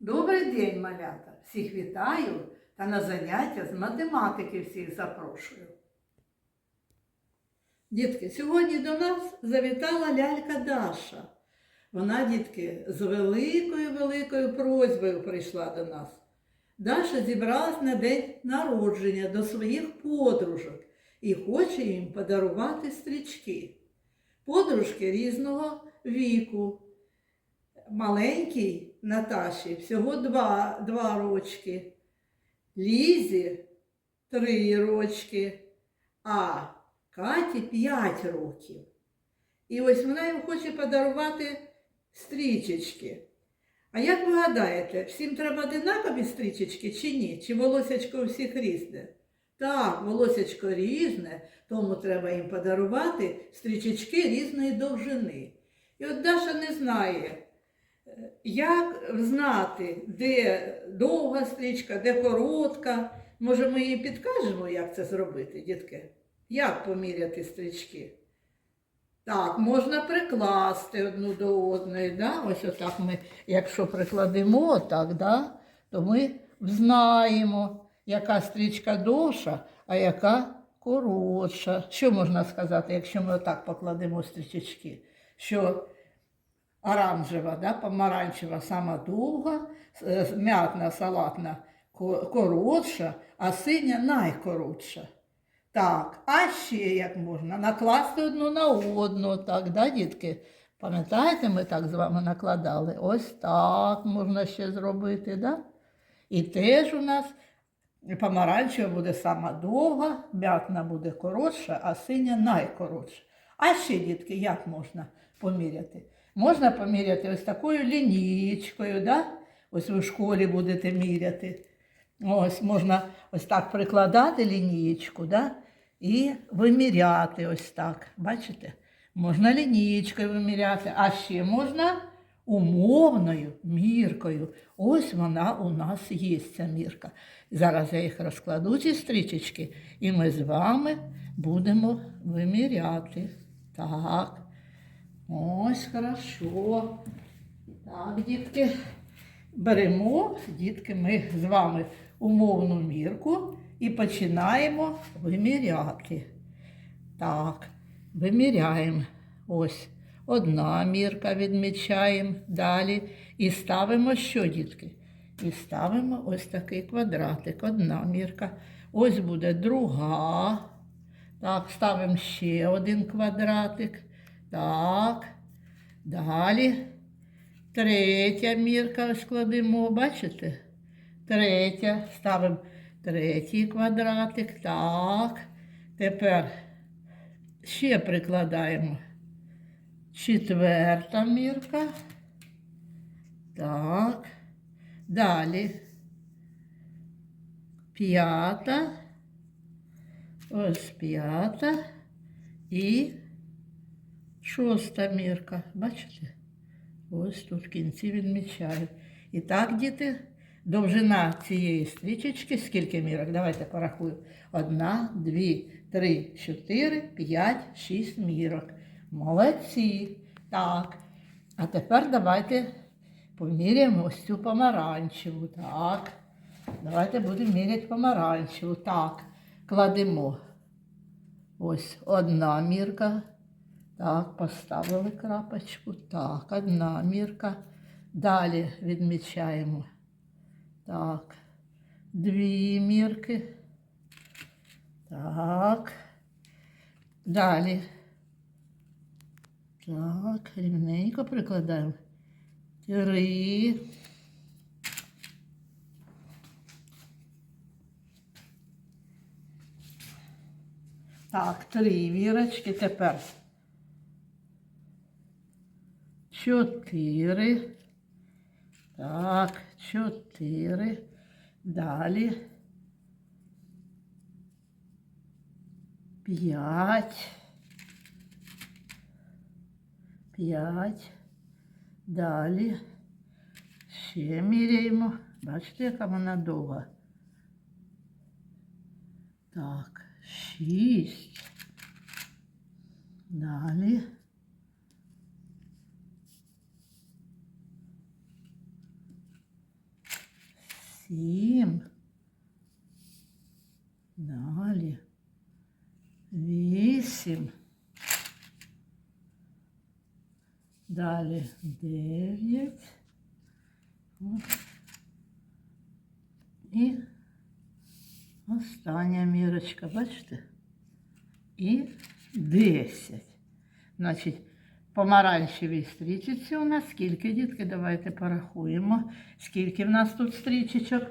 Добрий день, малята! Всіх вітаю та на заняття з математики всіх запрошую. Дітки, сьогодні до нас завітала лялька Даша. Вона, дітки, з великою-великою просьбою прийшла до нас. Даша зібралась на день народження до своїх подружок і хоче їм подарувати стрічки. Подружки різного віку. Маленькій Наташі всього два, два рочки, Лізі три рочки, а Каті п'ять років. І ось вона їм хоче подарувати стрічечки. А як ви гадаєте, всім треба одинакові стрічечки чи ні? Чи волосячко у всіх різне? Так, волосячко різне, тому треба їм подарувати стрічечки різної довжини. І от Даша не знає, як знати, де довга стрічка, де коротка. Може, ми їй підкажемо, як це зробити, дітки? Як поміряти стрічки? Так, можна прикласти одну до одної. Да? Ось отак ми, якщо прикладемо отак, да? то ми знаємо, яка стрічка довша, а яка коротша. Що можна сказати, якщо ми отак покладемо стрічечки? Що оранжева, да, помаранчева сама довга, м'ятна, салатна коротша, а синя найкоротша. Так, а ще як можна? Накласти одну на одну, так, да, дітки? Пам'ятаєте, ми так з вами накладали? Ось так можна ще зробити, да? І теж у нас помаранчева буде сама довга, м'ятна буде коротша, а синя найкоротша. А ще, дітки, як можна поміряти? Можна поміряти ось такою лінієчкою, да? ось ви в школі будете міряти. Ось можна ось так прикладати лінієчку, да? і виміряти ось так. Бачите? Можна лінієчкою виміряти, а ще можна умовною міркою. Ось вона у нас є, ця мірка. Зараз я їх розкладу, ці стрічечки, і ми з вами будемо виміряти. Так. Ось хорошо. Так, дітки. Беремо, дітки, ми з вами умовну мірку і починаємо виміряти. Так, виміряємо. Ось одна мірка відмічаємо далі. І ставимо що, дітки? І ставимо ось такий квадратик. Одна мірка. Ось буде друга. Так, ставимо ще один квадратик. Так. Далі. Третя мірка складемо, бачите? Третя. Ставимо третій квадратик. Так. Тепер ще прикладаємо четверта мірка. Так. Далі. П'ята. Ось п'ята. І шоста мірка. Бачите? Ось тут в кінці відмічаю. І так, діти, довжина цієї стрічечки, скільки мірок? Давайте порахую. Одна, дві, три, чотири, п'ять, шість мірок. Молодці. Так. А тепер давайте поміряємо ось цю помаранчеву. Так. Давайте будемо міряти помаранчеву. Так. Кладемо. Ось одна мірка. Так, поставили крапочку. Так, одна мірка. Далі відмічаємо. Так, дві мірки. Так. Далі. Так, рівненько прикладаємо. Три. Так, три вірочки. Тепер чотири. Так, чотири. Далі. П'ять. П'ять. Далі. Ще міряємо. Бачите, яка вона довга. Так, шість. Далі. Сім. Далі. Вісім. Далі дев'ять. І остання мірочка, бачите? І 10. Значить, помаранчевій стрічці у нас скільки, дітки? Давайте порахуємо. Скільки в нас тут стрічечок?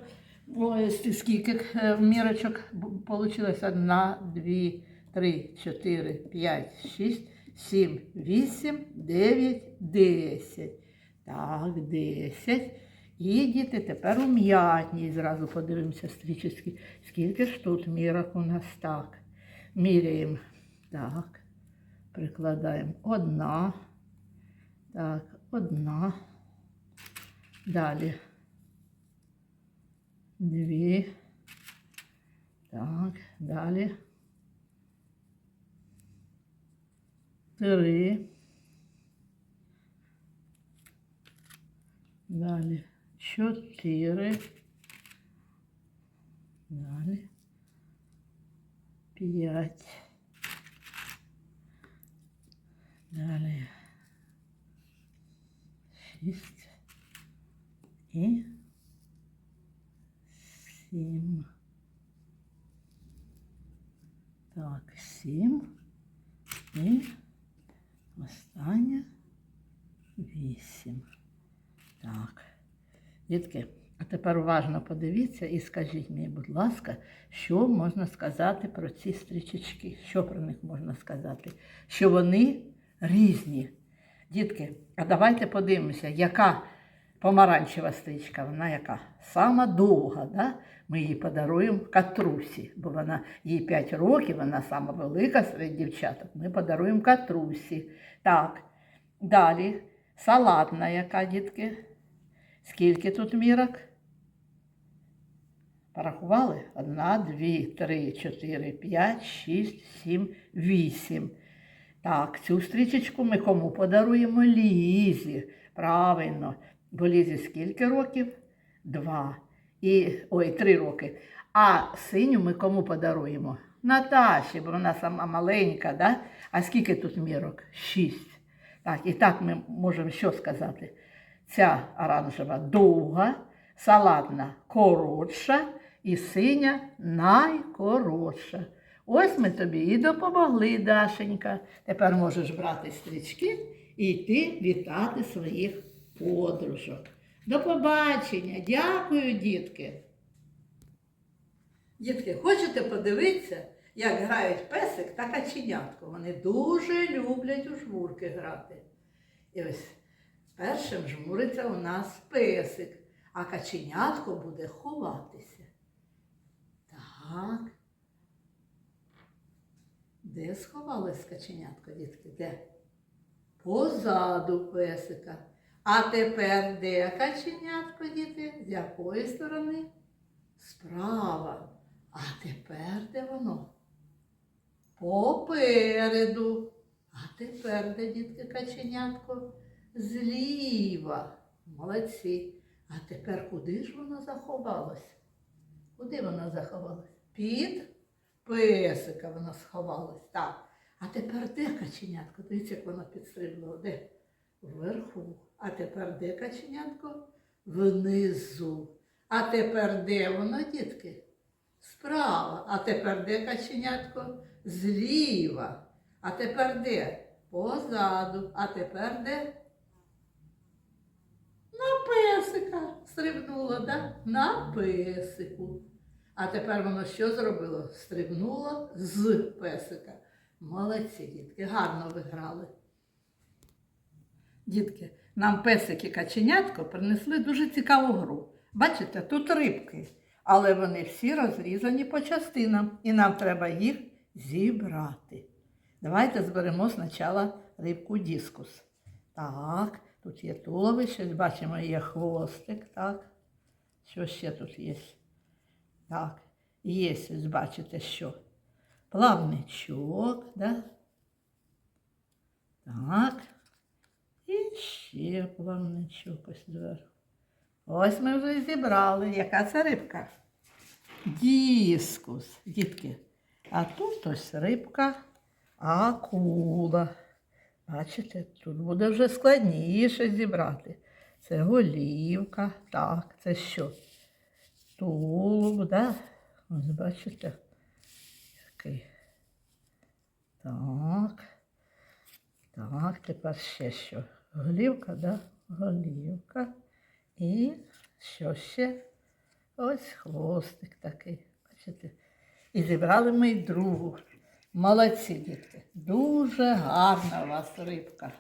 С- скільки е, мірочок вийшло? Одна, дві, три, чотири, п'ять, шість, сім, вісім, дев'ять, десять. Так, десять. І діти тепер у м'ятній. Зразу подивимося стрічечки. Скільки ж тут мірок у нас так. Міряємо. Так. Прикладаємо одна. Так, одна. Далі. Дві. Так, далі. Три. Далі. Чотири. Далі. П'ять. Далі. Шість. І сім. Так, сім. І остання вісім. Так. Дітки, а тепер уважно подивіться і скажіть мені, будь ласка, що можна сказати про ці стрічечки? Що про них можна сказати? Що вони різні. Дітки, а давайте подивимося, яка помаранчева стрічка, вона яка? Сама довга, да? Ми її подаруємо катрусі, бо вона їй 5 років, вона сама велика серед дівчаток. Ми подаруємо катрусі. Так, далі салатна яка, дітки? Скільки тут мірок? Порахували? Одна, дві, три, чотири, п'ять, шість, сім, вісім. Так, цю стрічечку ми кому подаруємо? Лізі. Правильно. Бо Лізі скільки років? Два. І, ой, три роки. А синю ми кому подаруємо? Наташі, бо вона сама маленька, да? А скільки тут мірок? Шість. Так, і так ми можемо що сказати? Ця оранжева довга, салатна коротша і синя найкоротша. Ось ми тобі і допомогли, Дашенька. Тепер можеш брати стрічки і йти вітати своїх подружок. До побачення. Дякую, дітки. Дітки, хочете подивитися, як грають песик та каченятко? Вони дуже люблять у жмурки грати. І ось першим жмуриться у нас песик, а каченятко буде ховатися. Так. Де сховалось каченятко, дітки? Де? Позаду песика. А тепер де каченятко, діти? З якої сторони? Справа. А тепер де воно? Попереду. А тепер де, дітки, каченятко? Зліва. Молодці. А тепер куди ж воно заховалось? Куди воно заховалось? Під песика воно сховалось. Так. А тепер де каченятко? Дивіться, як воно підстрибнуло. Де? Вверху. А тепер де каченятко? Внизу. А тепер де воно, дітки? Справа. А тепер де каченятко? Зліва. А тепер де? Позаду. А тепер де? На песика стрибнуло, да? На песику. А тепер воно що зробило? Стрибнуло з песика. Молодці, дітки, гарно ви грали. Дітки, нам песик і каченятко принесли дуже цікаву гру. Бачите, тут рибки, але вони всі розрізані по частинам, і нам треба їх зібрати. Давайте зберемо спочатку рибку дискус. Так, тут є туловище, бачимо, є хвостик, так. Що ще тут є? Так, є, бачите, що? Плавничок, да? Так. І ще плавничок ось зверху. Ось ми вже зібрали. Яка це рибка? Діскус, дітки. А тут ось рибка акула. Бачите, тут буде вже складніше зібрати. Це голівка. Так, це що? Тулуб, да? Ось бачите, який. Так. Так, тепер ще що? Голівка, да? Голівка. І що ще? Ось хвостик такий. Бачите? І зібрали ми й другу. Молодці, дітки. Дуже гарна у вас рибка.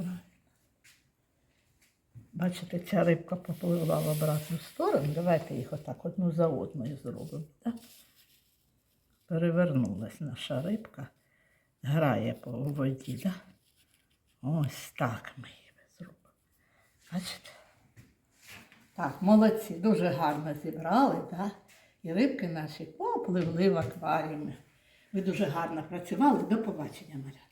Правильно. Бачите, ця рибка попливла в обратну сторону. Давайте їх отак одну за одною зробимо. Так? Перевернулась наша рибка, грає по воді. Да? Ось так ми її зробимо. Бачите? Так, молодці, дуже гарно зібрали, да? і рибки наші попливли в акваріумі. Ви дуже гарно працювали. До побачення, Маря.